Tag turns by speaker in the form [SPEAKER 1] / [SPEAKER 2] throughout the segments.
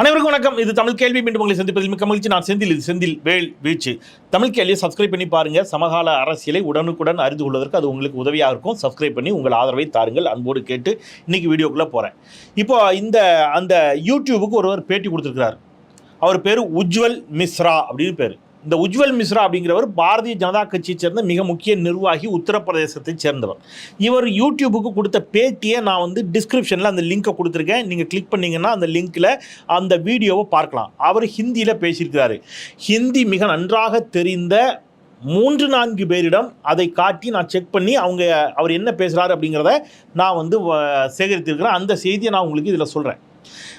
[SPEAKER 1] அனைவருக்கும் வணக்கம். இது தமிழ் கேள்வி. மீண்டும் உங்களை சந்திப்பதில் மிக்க மகிழ்ச்சி. நான் செந்தில். இது செந்தில் வேல் வீச்சு தமிழ் கேள்வியை சப்ஸ்கிரைப் பண்ணி பாருங்க. சமகால அரசியலை உடனுக்குடன் அறிந்து கொள்வதற்கு அது உங்களுக்கு உதவியாக இருக்கும். சப்ஸ்கிரைப் பண்ணி உங்கள் ஆதரவை தாருங்கள். அன்போடு கேட்டு இன்னைக்கு வீடியோக்குள்ளே போகிறேன் இப்போ இந்த அந்த யூடியூபுக்கு ஒருவர் பேட்டி கொடுத்துருக்கிறார். அவர் பேர் உஜ்வல் மிஸ்ரா அப்படின்னு பேர். இந்த உஜ்வல் மிஸ்ரா அப்படிங்கிறவர் பாரதிய ஜனதா கட்சியை சேர்ந்த மிக முக்கிய நிர்வாகி உத்தரப்பிரதேசத்தை சேர்ந்தவர். இவர் யூடியூபுக்கு கொடுத்த பேட்டியை நான் வந்து டிஸ்கிரிப்ஷனில் அந்த லிங்கை கொடுத்துருக்கேன். நீங்கள் கிளிக் பண்ணிங்கன்னா அந்த லிங்க்கில் அந்த வீடியோவை பார்க்கலாம். அவர் ஹிந்தியில் பேசியிருக்கிறாரு. ஹிந்தி மிக நன்றாக தெரிந்த மூன்று நான்கு பேரிடம் அதை காட்டி நான் செக் பண்ணி அவங்க அவர் என்ன பேசுகிறாரு அப்படிங்கிறத நான் வந்து வ- சேகரித்திருக்கிறேன். அந்த செய்தியை நான் உங்களுக்கு இதில் சொல்கிறேன்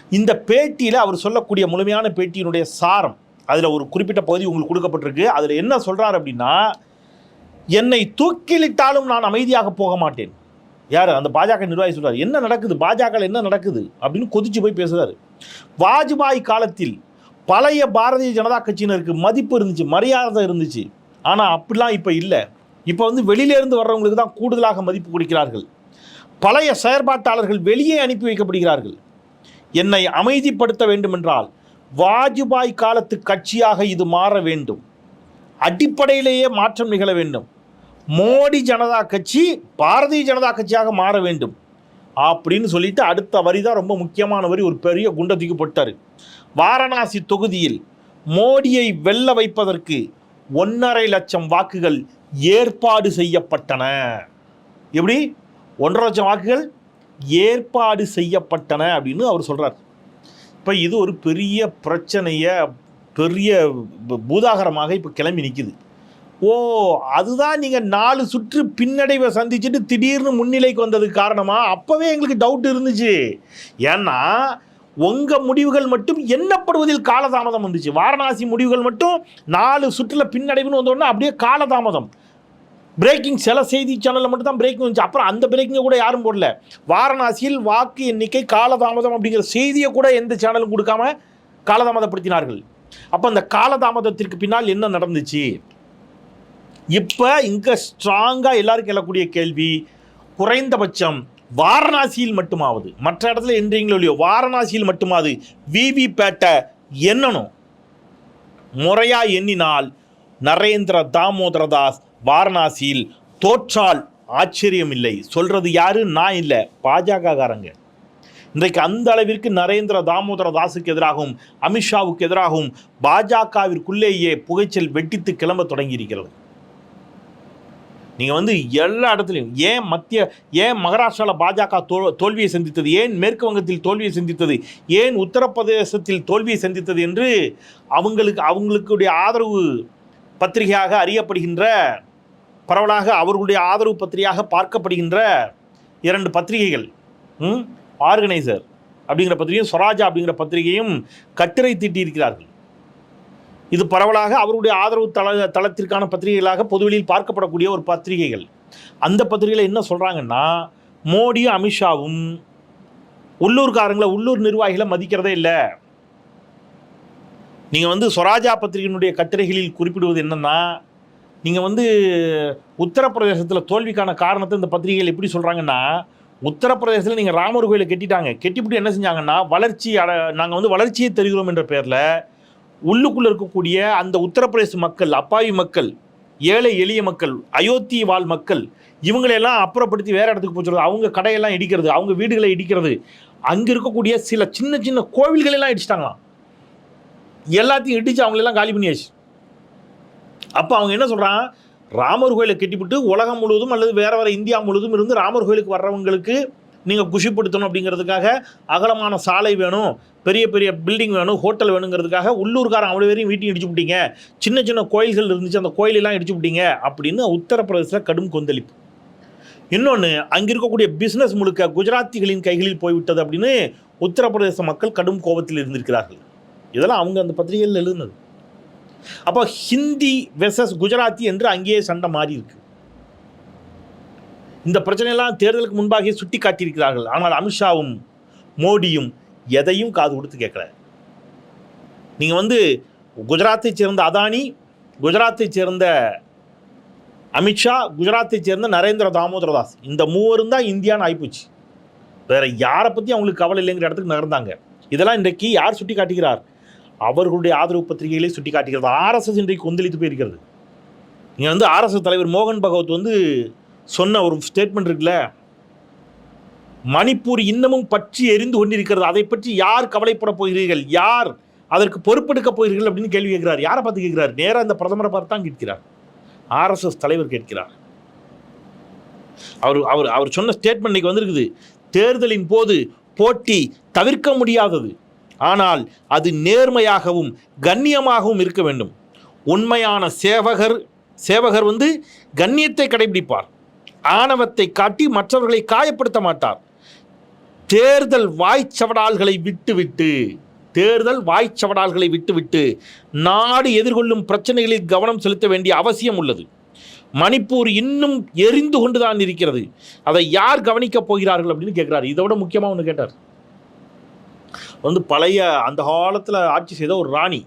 [SPEAKER 1] இந்த பேட்டியில் அவர் சொல்லக்கூடிய முழுமையான பேட்டியினுடைய சாரம் அதில் ஒரு குறிப்பிட்ட பகுதி உங்களுக்கு கொடுக்கப்பட்டிருக்கு. அதில் என்ன சொல்கிறார் அப்படின்னா என்னை தூக்கிலிட்டாலும் நான் அமைதியாக போக மாட்டேன். யார்? அந்த பாஜக நிர்வாகி சொல்கிறார் என்ன நடக்குது? பாஜக என்ன நடக்குது? அப்படின்னு கொதிச்சு போய் பேசுகிறார் வாஜ்பாய் காலத்தில் பழைய பாரதிய ஜனதா கட்சியினருக்கு மதிப்பு இருந்துச்சு மரியாதை இருந்துச்சு. ஆனால் அப்படிலாம் இப்போ இல்லை. இப்போ வந்து வெளியிலேருந்து வர்றவங்களுக்கு தான் கூடுதலாக மதிப்பு கொடுக்கிறார்கள். பழைய செயற்பாட்டாளர்கள் வெளியே அனுப்பி வைக்கப்படுகிறார்கள். என்னை அமைதிப்படுத்த வேண்டுமென்றால் வாஜ்பாய் காலத்து கட்சியாக இது மாற வேண்டும். அடிப்படையிலேயே மாற்றம் நிகழ வேண்டும். மோடி ஜனதா கட்சி பாரதிய ஜனதா கட்சியாக மாற வேண்டும். அப்படின்னு சொல்லிட்டு அடுத்த வரி தான் ரொம்ப முக்கியமான வரி ஒரு பெரிய குண்டை போட்டார். வாரணாசி தொகுதியில் மோடியை வெல்ல வைப்பதற்கு ஒன்றரை லட்சம் வாக்குகள் ஏற்பாடு செய்யப்பட்டன. எப்படி? ஒன்றரை லட்சம் வாக்குகள் ஏற்பாடு செய்யப்பட்டன அப்படின்னு அவர் சொல்கிறார் இப்போ இது ஒரு பெரிய பிரச்சனையை பெரிய பூதாகரமாக இப்போ கிளம்பி நிற்குது ஓ அதுதான் நீங்கள் நாலு சுற்று பின்னடைவை சந்திச்சுட்டு திடீர்னு முன்னிலைக்கு வந்ததுக்கு காரணமாக அப்போவே எங்களுக்கு டவுட் இருந்துச்சு. ஏன்னா உங்கள் முடிவுகள் மட்டும் எண்ணப்படுவதில் காலதாமதம் வந்துச்சு. வாரணாசி முடிவுகள் மட்டும் நாலு சுற்றில் பின்னடைவுன்னு வந்தோடனே அப்படியே காலதாமதம். பிரேக்கிங் சில செய்தி சேனலில் மட்டும் தான் பிரேக்கிங் வந்துச்சு. அப்புறம் அந்த பிரேக்கிங்கை கூட யாரும் போடல. வாரணாசியில் வாக்கு எண்ணிக்கை காலதாமதம் அப்படிங்கிற செய்தியை கூட எந்த சேனலும் கொடுக்காம காலதாமதப்படுத்தினார்கள். அப்போ அந்த காலதாமதத்திற்கு பின்னால் என்ன நடந்துச்சு? இப்போ இங்கே ஸ்ட்ராங்காக எல்லாருக்கும் எழக்கூடிய கேள்வி குறைந்தபட்சம் வாரணாசியில் மட்டுமாவது? மற்ற இடத்துல என்றீங்களோ இல்லையோ வாரணாசியில் மட்டுமாவது விவி பேட்டை எண்ணணும். முறையாக எண்ணினால் நரேந்திர தாமோதரதாஸ் வாரணாசியில் தோற்றால் ஆச்சரியம் இல்லை சொல்றது யாரு? நான் இல்லை. பாஜககாரங்க. இன்றைக்கு அந்த அளவிற்கு நரேந்திர தாமோதர தாஸுக்கு எதிராகவும் அமித்ஷாவுக்கு எதிராகவும் பாஜகவிற்குள்ளேயே புகைச்சல் வெட்டித்து கிளம்ப தொடங்கியிருக்கிறது. நீங்கள் வந்து எல்லா இடத்துலையும் ஏன் மத்திய ஏன் மகாராஷ்டிராவில் பாஜக தோ தோல்வியை சந்தித்தது? ஏன் மேற்கு வங்கத்தில் தோல்வியை சந்தித்தது? ஏன் உத்தரப்பிரதேசத்தில் தோல்வியை சந்தித்தது என்று அவங்களுக்கு அவங்களுக்குடைய ஆதரவு பத்திரிகையாக அறியப்படுகின்ற பரவலாக அவர்களுடைய ஆதரவு பத்திரிகையாக பார்க்கப்படுகின்ற இரண்டு பத்திரிகைகள் ம் ஆர்கனைசர் அப்படிங்கிற பத்திரிகையும் ஸ்வராஜா அப்படிங்கிற பத்திரிகையும் கட்டுரை தீட்டியிருக்கிறார்கள். இது பரவலாக அவருடைய ஆதரவு தள தளத்திற்கான பத்திரிகைகளாக பொதுவெளியில் பார்க்கப்படக்கூடிய ஒரு பத்திரிகைகள். அந்த பத்திரிகையில் என்ன சொல்கிறாங்கன்னா மோடியும் அமித்ஷாவும் உள்ளூர்காரங்களை உள்ளூர் நிர்வாகிகளை மதிக்கிறதே இல்லை. நீங்கள் வந்து ஸ்வராஜா பத்திரிகையினுடைய கட்டுரைகளில் குறிப்பிடுவது என்னென்னா நீங்கள் வந்து உத்தரப்பிரதேசத்தில் தோல்விக்கான காரணத்தை இந்த பத்திரிகைகள் எப்படி சொல்கிறாங்கன்னா உத்தரப்பிரதேசத்தில் நீங்கள் ராமர் கோயிலை கெட்டிட்டாங்க. கெட்டிப்பிட்டு என்ன செஞ்சாங்கன்னா வளர்ச்சி அட நாங்கள் வந்து வளர்ச்சியை தருகிறோம் என்ற பேரில் உள்ளுக்குள்ளே இருக்கக்கூடிய அந்த உத்தரப்பிரதேச மக்கள் அப்பாவி மக்கள் ஏழை எளிய மக்கள் அயோத்தி வாழ் மக்கள் இவங்களையெல்லாம் அப்புறப்படுத்தி வேறு இடத்துக்கு போச்சுறது அவங்க கடையெல்லாம் இடிக்கிறது அவங்க வீடுகளை இடிக்கிறது அங்கே இருக்கக்கூடிய சில சின்ன சின்ன கோவில்களெல்லாம் இடிச்சிட்டாங்களாம். எல்லாத்தையும் இடித்து அவங்களெல்லாம் காலி பண்ணியாச்சு. அப்போ அவங்க என்ன சொல்கிறான் ராமர் கோயிலை கட்டிவிட்டு உலகம் முழுவதும் அல்லது வேற வேறு இந்தியா முழுவதும் இருந்து ராமர் கோயிலுக்கு வர்றவங்களுக்கு நீங்கள் குஷிப்படுத்தணும் அப்படிங்கிறதுக்காக அகலமான சாலை வேணும் பெரிய பெரிய பில்டிங் வேணும் ஹோட்டல் வேணுங்கிறதுக்காக உள்ளூர்காரன் அவ்வளோ பேரையும் வீட்டையும் இடிச்சு விட்டீங்க சின்ன சின்ன கோயில்கள் இருந்துச்சு அந்த கோயிலெல்லாம் இடிச்சு விட்டீங்க அப்படின்னு உத்தரப்பிரதேசத்தில் கடும் கொந்தளிப்பு. இன்னொன்று அங்கே இருக்கக்கூடிய பிஸ்னஸ் முழுக்க குஜராத்திகளின் கைகளில் போய்விட்டது அப்படின்னு உத்தரப்பிரதேச மக்கள் கடும் கோபத்தில் இருந்திருக்கிறார்கள். இதெல்லாம் அவங்க அந்த பத்திரிகையில் எழுதுனது. அப்போ ஹிந்தி வெசஸ் குஜராத்தி என்று அங்கேயே சண்டை மாறி இருக்கு. இந்த பிரச்சனையெல்லாம் தேர்தலுக்கு முன்பாகவே சுட்டி காட்டியிருக்கிறார்கள். ஆனால் அமித்ஷாவும் மோடியும் எதையும் காது கொடுத்து கேட்கல. நீங்கள் வந்து குஜராத்தை சேர்ந்த அதானி குஜராத்தை சேர்ந்த அமித்ஷா குஜராத்தை சேர்ந்த நரேந்திர தாமோதர தாஸ் இந்த மூவரும் தான் இந்தியான்னு ஆயிப்போச்சு. வேற யாரை பற்றி அவங்களுக்கு கவலை இல்லைங்கிற இடத்துக்கு நகர்ந்தாங்க. இதெல்லாம் இன்றைக்கு யார் சுட்டி காட்டுகிறார்? அவர்களுடைய ஆதரவு பத்திரிகைகளை சுட்டி காட்டுகிறது ஆர்எஸ்எஸ் இன்றைக்கு கொந்தளித்து போயிருக்கிறது. இங்கே வந்து ஆர்எஸ்எஸ் தலைவர் மோகன் பகவத் வந்து சொன்ன ஒரு ஸ்டேட்மெண்ட் இருக்குல்ல? மணிப்பூர் இன்னமும் பற்றி எரிந்து கொண்டிருக்கிறது. அதை பற்றி யார் கவலைப்பட போகிறீர்கள்? யார் அதற்கு பொறுப்பெடுக்க போகிறீர்கள் அப்படின்னு கேள்வி கேட்கிறார். யாரை பார்த்து கேட்கிறார்? நேராக இந்த பிரதமரை பார்த்து தான் கேட்கிறார். ஆர்எஸ்எஸ் தலைவர் கேட்கிறார். அவர் அவர் அவர் சொன்ன ஸ்டேட்மெண்ட் இன்னைக்கு வந்திருக்குது. தேர்தலின் போது போட்டி தவிர்க்க முடியாதது. ஆனால் அது நேர்மையாகவும் கண்ணியமாகவும் இருக்க வேண்டும். உண்மையான சேவகர் சேவகர் வந்து கண்ணியத்தை கடைபிடிப்பார். ஆணவத்தை காட்டி மற்றவர்களை காயப்படுத்த மாட்டார். தேர்தல் வாய்ச்சவடால்களை விட்டுவிட்டு தேர்தல் வாய்ச்சவடால்களை விட்டுவிட்டு நாடு எதிர்கொள்ளும் பிரச்சனைகளில் கவனம் செலுத்த வேண்டிய அவசியம் உள்ளது. மணிப்பூர் இன்னும் எரிந்து கொண்டுதான் இருக்கிறது. அதை யார் கவனிக்கப் போகிறார்கள் அப்படின்னு கேட்குறாரு. இதை விட முக்கியமாக ஒன்று கேட்டார். வந்து பழைய அந்த காலத்தில் ஆட்சி செய்த ஒரு ராணி.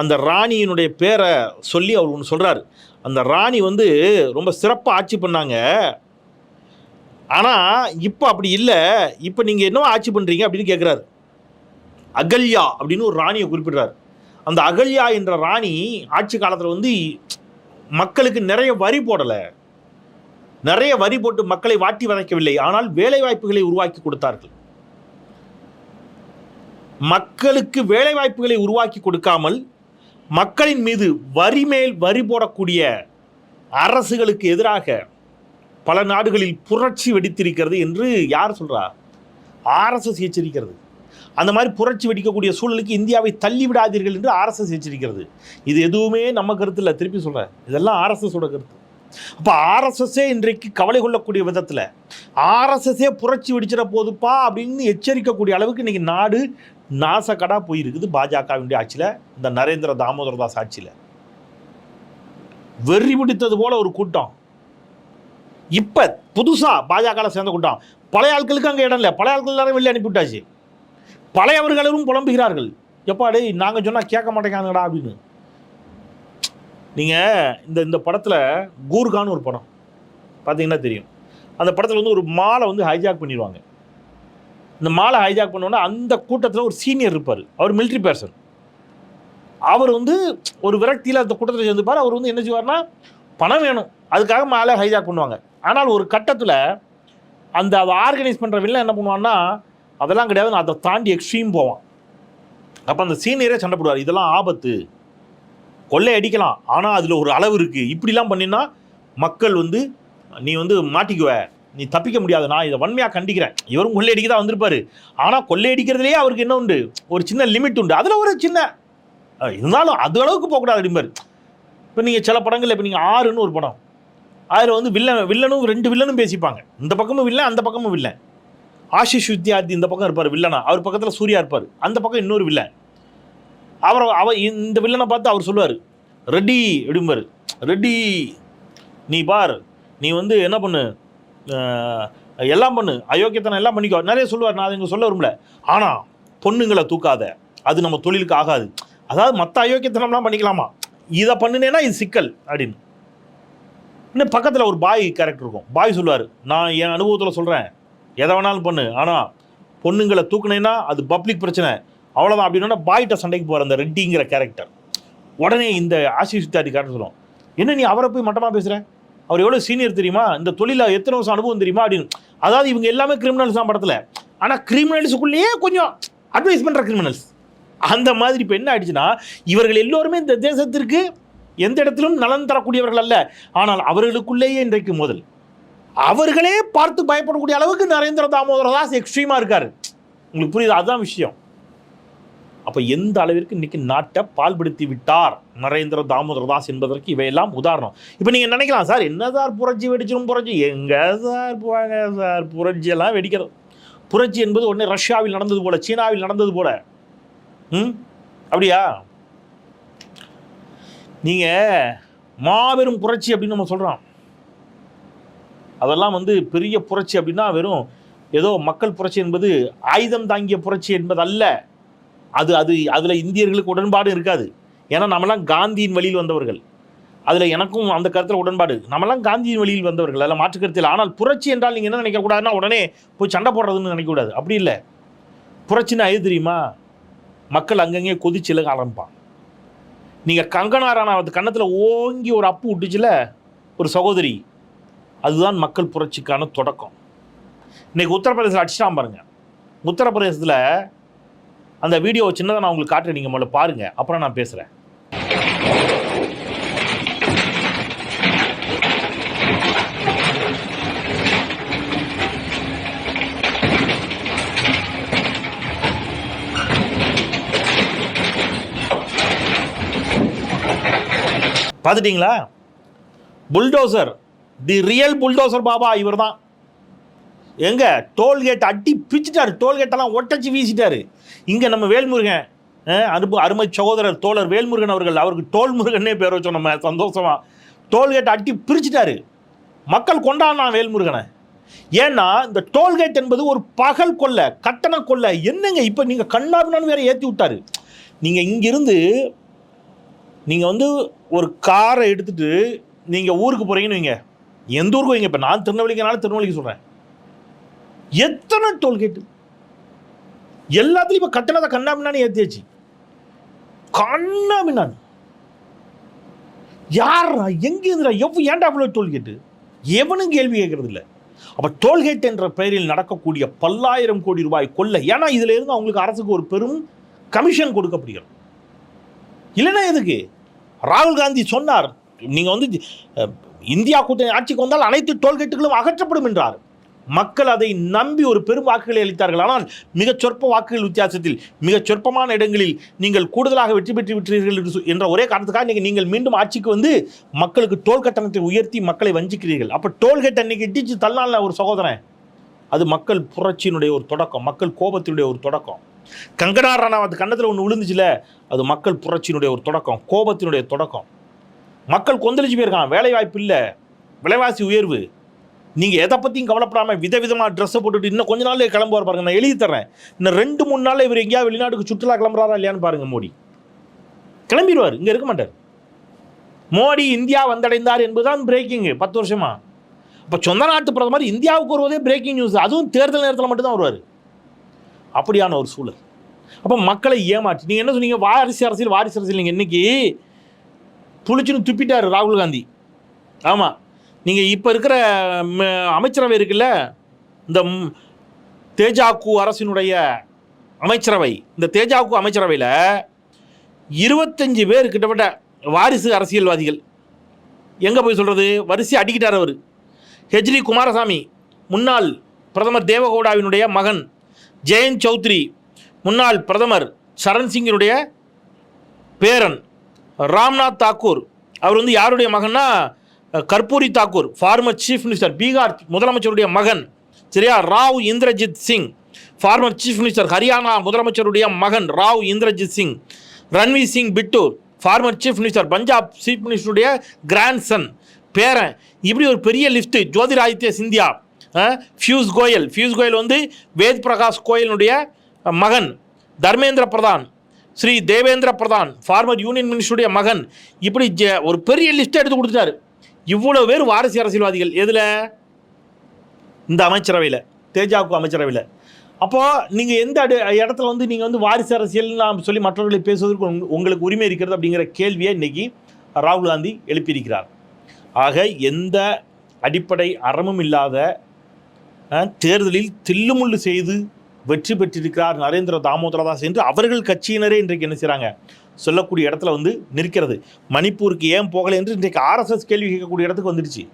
[SPEAKER 1] அந்த ராணியினுடைய பேரை சொல்லி அவர் ஒன்று சொல்கிறார் அந்த ராணி வந்து ரொம்ப சிறப்பாக ஆட்சி பண்ணாங்க. ஆனால் இப்போ அப்படி இல்லை. இப்போ நீங்கள் என்ன ஆட்சி பண்ணுறீங்க அப்படின்னு கேட்குறாரு அகல்யா அப்படின்னு ஒரு ராணியை குறிப்பிடுறார். அந்த அகல்யா என்ற ராணி ஆட்சி காலத்தில் வந்து மக்களுக்கு நிறைய வரி போடலை. நிறைய வரி போட்டு மக்களை வாட்டி வதைக்கவில்லை. ஆனால் வேலை வாய்ப்புகளை உருவாக்கி கொடுத்தார்கள். மக்களுக்கு வேலைவாய்ப்புகளை உருவாக்கி கொடுக்காமல் மக்களின் மீது வரி மேல் வரி போடக்கூடிய அரசுகளுக்கு எதிராக பல நாடுகளில் புரட்சி வெடித்திருக்கிறது என்று யார் சொல்கிறா ஆர்எஸ்எஸ் எச்சரிக்கிறது. அந்த மாதிரி புரட்சி வெடிக்கக்கூடிய சூழலுக்கு இந்தியாவை தள்ளிவிடாதீர்கள் என்று ஆர்எஸ்எஸ் எச்சரிக்கிறது. இது எதுவுமே நம்ம கருத்து இல்லை. திருப்பி சொல்கிறேன் இதெல்லாம் ஆர்எஸ்எஸோட கருத்து. அப்போ ஆர்எஸ்எஸ்ஸே இன்றைக்கு கவலை கொள்ளக்கூடிய விதத்தில் ஆர்எஸ்எஸ்ஸே புரட்சி வெடிச்சிட போதுப்பா அப்படின்னு எச்சரிக்கக்கூடிய அளவுக்கு இன்னைக்கு நாடு நாசக்கடா போயிருக்குது பாஜகவினுடைய ஆட்சியில் இந்த நரேந்திர தாமோதரதாஸ் ஆட்சியில். வெறி பிடித்தது போல ஒரு கூட்டம். இப்போ புதுசாக பாஜகவில் சேர்ந்த கூட்டம். பழைய ஆட்களுக்கு அங்கே இடம் இல்லை. பழைய ஆட்கள் எல்லாரும் வெளியே அனுப்பிவிட்டாச்சு பழையவர்களும் புலம்புகிறார்கள். எப்பா டேய் நாங்கள் சொன்னால் கேட்க மாட்டேங்காங்கடா அப்படின்னு. நீங்கள் இந்த இந்த படத்தில் கூர்கான்னு ஒரு படம். பார்த்தீங்கன்னா தெரியும். அந்த படத்தில் வந்து ஒரு மாலை வந்து ஹைஜாக் பண்ணிடுவாங்க. இந்த மாலை ஹைஜாக் பண்ணோன்னா அந்த கூட்டத்தில் ஒரு சீனியர் இருப்பார். அவர் மிலிட்ரி பர்சன் அவர் வந்து ஒரு விரக்தியில் அந்த கூட்டத்தில் சேர்ந்துப்பார் அவர் வந்து என்ன செய்வார்னா பணம் வேணும். அதுக்காக மாலை ஹைஜாக் பண்ணுவாங்க. ஆனால் ஒரு கட்டத்தில் அந்த அதை ஆர்கனைஸ் பண்ணுற வில்லன் என்ன பண்ணுவான்னா அதெல்லாம் கிடையாது. நான் அதை தாண்டி எக்ஸ்ட்ரீம் போவான். அப்போ அந்த சீனியரே சண்டை போடுவார். இதெல்லாம் ஆபத்து. கொள்ளை அடிக்கலாம் ஆனால் அதில் ஒரு அளவு இருக்குது இப்படிலாம் பண்ணினா மக்கள் வந்து நீ வந்து மாட்டிக்குவ. நீ தப்பிக்க முடியாது. நான் இதை வன்மையாக கண்டிக்கிறேன். இவரும் கொள்ளையடிக்க தான் வந்திருப்பாரு. ஆனால் கொள்ளையடிக்கிறதுலேயே அவருக்கு என்ன உண்டு? ஒரு சின்ன லிமிட் உண்டு. அதில் ஒரு சின்ன இருந்தாலும் அது அளவுக்கு போகக்கூடாது அப்படிம்பார் இப்போ நீங்கள் சில படங்கள் இப்போ நீங்கள் ஆறுன்னு ஒரு படம். அதில் வந்து வில்லன் வில்லனும் ரெண்டு வில்லனும் பேசிப்பாங்க. இந்த பக்கமும் வில்லன் அந்த பக்கமும் வில்லன் ஆஷிஷ் வித்யார்த்தி இந்த பக்கம் இருப்பார் வில்லனா. அவர் பக்கத்தில் சூர்யா இருப்பார். அந்த பக்கம் இன்னொரு வில்லன் அவர் அவ இந்த வில்லனை பார்த்து அவர் சொல்லுவார் ரெடி அப்படிம்பார். ரெடி நீ பார் நீ வந்து என்ன பண்ணு எல்லாம் பண்ணு அயோக்கியத்தனம் எல்லாம் பண்ணிக்கோ. நிறைய சொல்லுவார் நான் அதை இங்கே சொல்ல விரும்பல. ஆனால் பொண்ணுங்களை தூக்காத அது நம்ம தொழிலுக்கு ஆகாது. அதாவது மற்ற அயோக்கியத்தனம்லாம் பண்ணிக்கலாமா? இதை பண்ணுனேன்னா இது சிக்கல் அப்படின்னு. இன்னும் பக்கத்தில் ஒரு பாய் கேரக்டர் இருக்கும். பாய் சொல்லுவார் நான் என் அனுபவத்தில் சொல்கிறேன் எதை வேணாலும் பண்ணு. ஆனால் பொண்ணுங்களை தூக்குனேன்னா அது பப்ளிக் பிரச்சனை. அவ்வளோதான் அப்படின்னா பாய்கிட்ட சண்டைக்கு போகிற அந்த ரெட்டிங்கிற கேரக்டர் உடனே இந்த ஆசிஷ் சித்தாதி கேரக்டர் சொல்லுவோம். என்ன நீ அவரை போய் மட்டமாக பேசுகிற அவர் எவ்வளோ சீனியர் தெரியுமா? இந்த தொழிலில் எத்தனை வருஷம் அனுபவம் தெரியுமா? அப்படின்னு. அதாவது இவங்க எல்லாமே கிரிமினல்ஸ் தான் படத்தில். ஆனால் கிரிமினல்ஸுக்குள்ளேயே கொஞ்சம் அட்வைஸ் பண்ணுற கிரிமினல்ஸ் அந்த மாதிரி இப்போ என்ன ஆயிடுச்சுன்னா இவர்கள் எல்லோருமே இந்த தேசத்திற்கு எந்த இடத்திலும் நலன் தரக்கூடியவர்கள் அல்ல. ஆனால் அவர்களுக்குள்ளேயே இன்றைக்கு முதல். அவர்களே பார்த்து பயப்படக்கூடிய அளவுக்கு நரேந்திர தாமோதர தாஸ் எக்ஸ்ட்ரீமாக இருக்கார். உங்களுக்கு புரியுது? அதுதான் விஷயம். அப்போ எந்த அளவிற்கு இன்னைக்கு நாட்டை பால்படுத்தி விட்டார் நரேந்திர தாமோதர தாஸ் என்பதற்கு இவையெல்லாம் உதாரணம். இப்போ நீங்கள் நினைக்கலாம் சார் என்ன சார் புரட்சி வெடிச்சிடும் புரட்சி? எங்கே சார் போவாங்க சார்? புரட்சியெல்லாம் வெடிக்கிறது. புரட்சி என்பது உடனே ரஷ்யாவில் நடந்தது போல சீனாவில் நடந்தது போல. ம்? அப்படியா? நீங்கள் மாபெரும் புரட்சி அப்படின்னு நம்ம சொல்கிறோம் அதெல்லாம் வந்து பெரிய புரட்சி அப்படின்னா வெறும் ஏதோ மக்கள் புரட்சி என்பது ஆயுதம் தாங்கிய புரட்சி என்பது அல்ல அது அது அதில் இந்தியர்களுக்கு உடன்பாடு இருக்காது. ஏன்னா நம்மலாம் காந்தியின் வழியில் வந்தவர்கள். அதில் எனக்கும் அந்த கருத்தில் உடன்பாடு நம்மலாம் காந்தியின் வழியில் வந்தவர்கள். அதில் மாற்று கருத்தில் ஆனால் புரட்சி என்றால் நீங்கள் என்ன நினைக்கக்கூடாதுன்னா உடனே போய் சண்டை போடுறதுன்னு நினைக்கக்கூடாது அப்படி இல்லை. புரட்சின்னு எது தெரியுமா? மக்கள் அங்கங்கே கொதிச்சிலக ஆரம்பிப்பான் நீங்கள் கங்கனா ராணாவது கன்னத்தில் ஓங்கி ஒரு அப்பு விட்டுச்சுல ஒரு சகோதரி. அதுதான் மக்கள் புரட்சிக்கான தொடக்கம். இன்றைக்கி உத்தரப்பிரதேசத்தில் அடிச்சிட்டான் பாருங்கள் உத்தரப்பிரதேசத்தில் அந்த வீடியோ சின்னதாக நான் உங்களுக்கு காட்டுறேன். நீங்கள் முதல்ல பாருங்கள் அப்புறம் நான் பேசுகிறேன் பார்த்துட்டிங்களா? Bulldozer the real bulldozer Baba இவர் தான் எங்கே டோல்கேட் அட்டி பிச்சுட்டாரு. டோல்கேட்டெல்லாம் ஒட்டச்சு வீசிட்டாரு. இங்கே நம்ம வேல்முருகன் அனுபவ அருமை சகோதரர் தோழர் வேல்முருகன் அவர்கள் அவருக்கு டோல் முருகனே பேர் வச்சோம் நம்ம சந்தோஷமா. டோல்கேட் அட்டி பிரிச்சுட்டாரு. மக்கள் கொண்டாடினான் வேல்முருகனை. ஏன்னா இந்த டோல்கேட் என்பது ஒரு பகல் கொள்ளை கட்டண கொள்ளை. என்னங்க இப்போ நீங்கள் கண்ணாபின்னு வேற ஏற்றி விட்டாரு. நீங்கள் இங்கிருந்து நீங்கள் வந்து ஒரு காரை எடுத்துட்டு நீங்கள் ஊருக்கு போகிறீங்கன்னு வைங்க. எந்த ஊருக்கு வைங்க? இப்போ நான் திருநெல்வேலிக்கனால திருநெல்வேலிக்கு சொல்கிறேன் எத்தனை டோல்கேட்டு எல்லாத்துலையும் இப்போ கட்டணத்தை கண்ணாமின்னான்னு ஏற்றியாச்சு கண்ணாமின்னான் யாரா எங்கேருந்துடா எவ்வளோ ஏன்டா அவ்வளோ டோல்கேட்டு எவனும் கேள்வி கேட்கறது இல்லை அப்போ டோல்கேட் என்ற பெயரில் நடக்கக்கூடிய பல்லாயிரம் கோடி ரூபாய் கொள்ளை. ஏன்னா இதில் இருந்து அவங்களுக்கு அரசுக்கு ஒரு பெரும் கமிஷன் கொடுக்கப்படுகிறது. இல்லைன்னா எதுக்கு? ராகுல் காந்தி சொன்னார் நீங்கள் வந்து இந்தியா கூட்டணி ஆட்சிக்கு வந்தால் அனைத்து டோல்கேட்டுகளும் அகற்றப்படும் என்றார். மக்கள் அதை நம்பி ஒரு பெரும் வாக்குகளை அளித்தார்கள். ஆனால் மிகச் சொற்ப வாக்குகள் வித்தியாசத்தில் மிகச் சொற்பமான இடங்களில் நீங்கள் கூடுதலாக வெற்றி பெற்று விட்டீர்கள் என்று என்ற ஒரே காரணத்துக்காக நீங்கள் நீங்கள் மீண்டும் ஆட்சிக்கு வந்து மக்களுக்கு டோல் கட்டணத்தை உயர்த்தி மக்களை வஞ்சிக்கிறீர்கள். அப்போ டோல்கேட் அன்னைக்கு இடிச்சு தள்ளால ஒரு சகோதரன். அது மக்கள் புரட்சியினுடைய ஒரு தொடக்கம் மக்கள் கோபத்தினுடைய ஒரு தொடக்கம். கங்கனா ராணாவத் கன்னத்தில் ஒன்று விழுந்துச்சுல அது மக்கள் புரட்சியினுடைய ஒரு தொடக்கம் கோபத்தினுடைய தொடக்கம். மக்கள் கொந்தளிச்சு போயிருக்கான் வேலைவாய்ப்பு இல்லை விலைவாசி உயர்வு. நீங்கள் எதை பற்றியும் கவலைப்படாமல் விதவிதமாக ட்ரெஸ்ஸை போட்டுட்டு இன்னும் கொஞ்ச நாள் கிளம்புவார் பாருங்க. நான் எழுதி தரேன் இன்னும் ரெண்டு மூணு நாள் இவர் எங்கேயாவது வெளிநாட்டுக்கு சுற்றுலா கிளம்புறாரா இல்லையான்னு பாருங்க மோடி. கிளம்பிடுவார். இங்கே இருக்க மாட்டார். மோடி இந்தியா வந்தடைந்தார் என்பதுதான் பிரேக்கிங்கு பத்து வருஷமா. அப்போ சொந்த நாட்டு பிரதமர் இந்தியாவுக்கு வருவதே பிரேக்கிங் நியூஸ் அதுவும் தேர்தல் நேரத்தில் மட்டும்தான் வருவார். அப்படியான ஒரு சூழல். அப்போ மக்களை ஏமாற்றி நீங்கள் என்ன சொன்னீங்க? வாரிசு அரசியல் வாரிசு அரசியல். நீங்கள் இன்னைக்கு புளிச்சுன்னு துப்பிட்டார் ராகுல் காந்தி. ஆமாம் நீங்கள் இப்போ இருக்கிற ம, அமைச்சரவை இருக்குல்ல? இந்த தேஜாக்கு அரசினுடைய அமைச்சரவை. இந்த தேஜாக்கு அமைச்சரவையில் இருபத்தஞ்சு பேர் கிட்டத்தட்ட வாரிசு அரசியல்வாதிகள். எங்கே போய் சொல்கிறது வரிசை அடிக்கிட்டார் அவர். ஹெச்டி குமாரசாமி முன்னாள் பிரதமர் தேவகவுடாவினுடைய மகன் ஜெயந்த் சௌத்ரி முன்னாள் பிரதமர் சரண் சிங்கினுடைய பேரன் ராம்நாத் தாக்கூர். அவர் வந்து யாருடைய மகன்னா? Karpoori Thakur former chief minister Bihar முதலமைச்சருடைய மகன் சரியா? Rao Indrajit Singh former chief minister Haryana முதலமைச்சருடைய மகன் Rao Indrajit Singh Ranveer Singh Bittu former chief minister Punjab chief மினிஸ்டருடைய grand Sun பேரன். இப்படி ஒரு பெரிய லிஸ்ட்டு ஜோதிராதித்ய சிந்தியா ஃபியூஸ் கோயல். ஃபியூஸ் கோயல் வந்து வேத் பிரகாஷ் கோயலினுடைய மகன். தர்மேந்திர பிரதான் ஸ்ரீ தேவேந்திர பிரதான் ஃபார்மர் யூனியன் மினிஸ்டருடைய மகன். இப்படி ஒரு பெரிய லிஸ்ட்டை எடுத்து கொடுத்துட்டாரு. இவ்வளோ பேர் வாரிசு அரசியல்வாதிகள். எதில்? இந்த அமைச்சரவையில். தேஜாவுக்கு அமைச்சரவையில். அப்போது நீங்கள் எந்த இடத்துல வந்து நீங்கள் வந்து வாரிசு அரசியல் நாம் சொல்லி மற்றவர்களை பேசுவதற்கு உங்களுக்கு உரிமை இருக்கிறது அப்படிங்கிற கேள்வியை இன்றைக்கி ராகுல் காந்தி எழுப்பியிருக்கிறார். ஆக எந்த அடிப்படை அறமும் இல்லாத தேர்தலில் தில்லுமுள்ளு செய்து வெற்றி பெற்றிருக்கிறார் நரேந்திர தாமோதரதாஸ் என்று அவர்கள் கட்சியினரே இன்றைக்கு என்ன செய்கிறாங்க சொல்லக்கூடிய இடத்துல வந்து நிற்கிறது. மணிப்பூருக்கு ஏன் போகலை என்று இன்றைக்கு ஆர்எஸ்எஸ் கேள்வி கேட்கக்கூடிய இடத்துக்கு வந்துடுச்சு.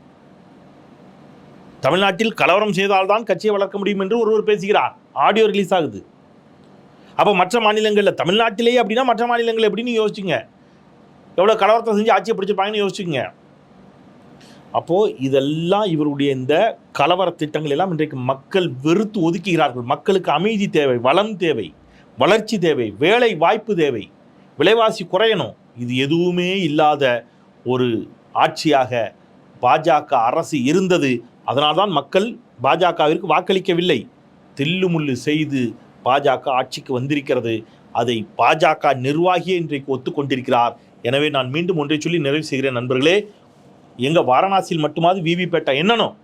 [SPEAKER 1] தமிழ்நாட்டில் கலவரம் செய்தால்தான் கட்சியை வளர்க்க முடியும் என்று ஒருவர் பேசுகிறார். ஆடியோ ரிலீஸ் ஆகுது. அப்போ மற்ற மாநிலங்களில் தமிழ்நாட்டிலேயே அப்படின்னா மற்ற மாநிலங்கள் எப்படின்னு யோசிச்சுங்க. எவ்வளோ கலவரத்தை செஞ்சு ஆட்சியை பிடிச்சிருப்பாங்கன்னு யோசிச்சுங்க. அப்போது இதெல்லாம் இவருடைய இந்த கலவர திட்டங்கள் எல்லாம் இன்றைக்கு மக்கள் வெறுத்து ஒதுக்குகிறார்கள். மக்களுக்கு அமைதி தேவை வளம் தேவை வளர்ச்சி தேவை வேலை வாய்ப்பு தேவை விலைவாசி குறையணும். இது எதுவுமே இல்லாத ஒரு ஆட்சியாக பாஜக அரசு இருந்தது. அதனால்தான் மக்கள் பாஜகவிற்கு வாக்களிக்கவில்லை. தில்லுமுள்ளு செய்து பாஜக ஆட்சிக்கு வந்திருக்கிறது. அதை பாஜக நிர்வாகியே இன்றைக்கு ஒத்துக்கொண்டிருக்கிறார். எனவே நான் மீண்டும் ஒன்றை சொல்லி நிறைவு செய்கிறேன் நண்பர்களே. எங்க வாரணாசியில் மட்டுமாவது விவிபேட்டை எண்ணணும்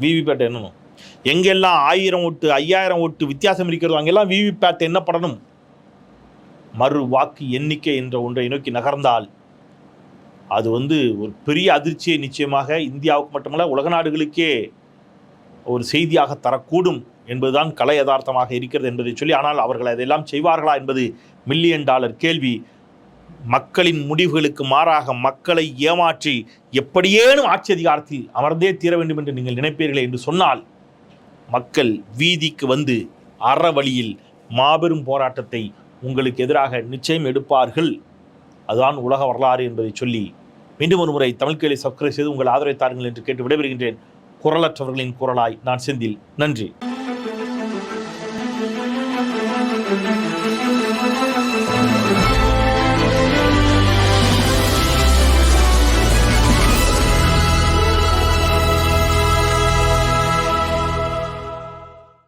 [SPEAKER 1] விவிபேட்டை எண்ணணும் எங்கெல்லாம் ஆயிரம் ஓட்டு ஐயாயிரம் ஓட்டு வித்தியாசம் இருக்கிறதோ அங்கெல்லாம் விவிபேட்டை என்ன பண்ணணும் மறு வாக்கு எண்ணிக்கை என்ற ஒன்றை நோக்கி நகர்ந்தால் அது வந்து ஒரு பெரிய அதிர்ச்சியை நிச்சயமாக இந்தியாவுக்கு மட்டுமல்ல உலக நாடுகளுக்கே ஒரு செய்தியாக தரக்கூடும் என்பதுதான் கலை யதார்த்தமாக இருக்கிறது என்பதை சொல்லி ஆனால் அவர்கள் அதையெல்லாம் செய்வார்களா என்பது மில்லியன் டாலர் கேள்வி. மக்களின் முடிவுகளுக்கு மாறாக மக்களை ஏமாற்றி எப்படியேனும் ஆட்சி அதிகாரத்தில் அமர்ந்தே தீர வேண்டும் என்று நீங்கள் நினைப்பீர்களே என்று சொன்னால் மக்கள் வீதிக்கு வந்து அற வழியில் மாபெரும் போராட்டத்தை உங்களுக்கு எதிராக நிச்சயம் எடுப்பார்கள். அதுதான் உலக வரலாறு என்பதை சொல்லி மீண்டும் ஒரு முறை தமிழ் சப்ஸ்கிரைப் செய்து உங்கள் ஆதரவை தாருங்கள் என்று கேட்டு விடைபெறுகின்றேன். குரலற்றவர்களின் குரலாய் நான் செந்தில். நன்றி.